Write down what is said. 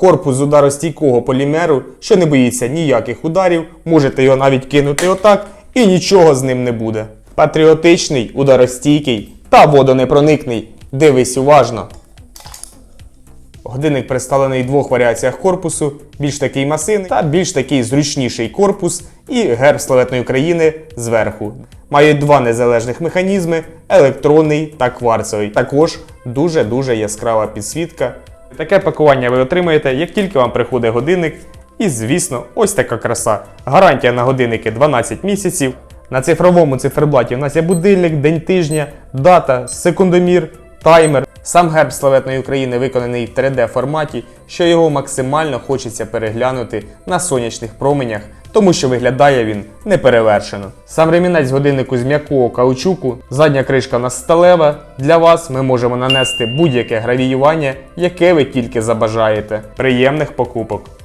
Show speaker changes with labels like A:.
A: Корпус ударостійкого полімеру, що не боїться ніяких ударів, можете його навіть кинути отак, і нічого з ним не буде. Патріотичний, ударостійкий та водонепроникний. Дивись уважно. Годинник представлений в двох варіаціях корпусу: більш такий масивний та більш такий зручніший корпус і герб славетної країни зверху. Має два незалежних механізми: електронний та кварцевий. Також дуже-дуже яскрава підсвітка. Таке пакування ви отримаєте, як тільки вам приходить годинник. І, звісно, ось така краса. Гарантія на годинники 12 місяців. На цифровому циферблаті у нас є будильник, день тижня, дата, секундомір, таймер. Сам герб славетної України виконаний в 3D форматі, що його максимально хочеться переглянути на сонячних променях, тому що виглядає він неперевершено. Сам ремінець годиннику з м'якого каучуку, задня кришка у нас сталева. Для вас ми можемо нанести будь-яке гравіювання, яке ви тільки забажаєте. Приємних покупок!